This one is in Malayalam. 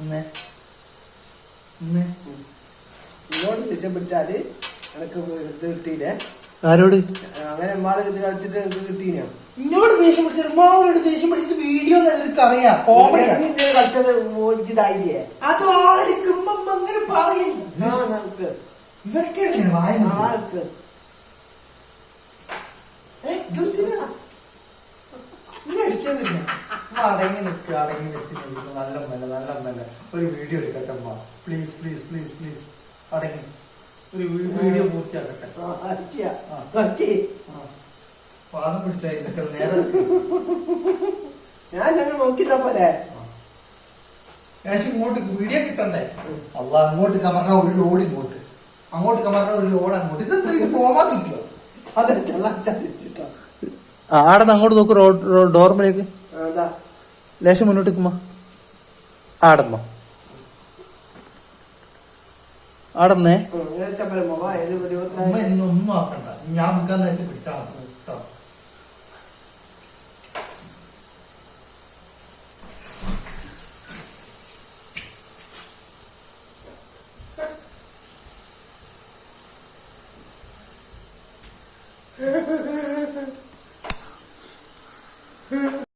ഇന്നേ ഇന്നേ ഇങ്ങോട്ട് ദേഷ്യം പിടിച്ചാൽ എനക്ക് ഇത് കിട്ടിയില്ലേ ആരോട്? അങ്ങനെ അമ്മാൾ ഇത് കളിച്ചിട്ട് എനിക്ക് കിട്ടീനോ? ഇന്നോട് ദേഷ്യം പിടിച്ചത് ഉമ്മാവനോട് ദേഷ്യം പിടിച്ചിട്ട് വീഡിയോ അറിയാം. ഇത് കളിച്ചത് ഇതായില്ലേ? അത് ആർക്കും അങ്ങനെ നമുക്ക്. ഇവരൊക്കെ വായ ആൾക്ക്. അടങ്ങി നിൽക്കുക അടങ്ങി നിൽക്കുന്നില്ല നല്ല മെല്ലെ നല്ല മെല്ലെ ഒരു വീഡിയോ എടുക്കട്ടെ അമ്മ. പ്ലീസ് പ്ലീസ് പ്ലീസ് പ്ലീസ് അടങ്ങി. ഒരു വീഡിയോ പൂർത്തിയാക്കട്ടെ. പാദം പിടിച്ചായി നിൽക്കൽ നേരെ നിൽക്ക്. ഞാൻ ഞങ്ങൾ നോക്കില്ല പോലെ ഇങ്ങോട്ട് വീഡിയോ കിട്ടണ്ടേ? അല്ല അങ്ങോട്ട് കമറ ഒരു ലോഡ് ഇങ്ങോട്ട്. അങ്ങോട്ട് കമറ ഒരു ലോഡ് അങ്ങോട്ട്. ഇത് പോവാൻ കിട്ടിയോ? അതെ ചെല്ലാൻ ചതിച്ചിട്ടോ. ആടെ അങ്ങോട്ട് നോക്ക് റോഡ് ഡോർമിലേക്ക്. അതാ ലേശം മുന്നോട്ട് നിൽക്കുമ്പോ ആടമ്മ ആടന്നേ? Ha ആക്കണ്ട. ഞാൻ മുക്കാന്നായിട്ട്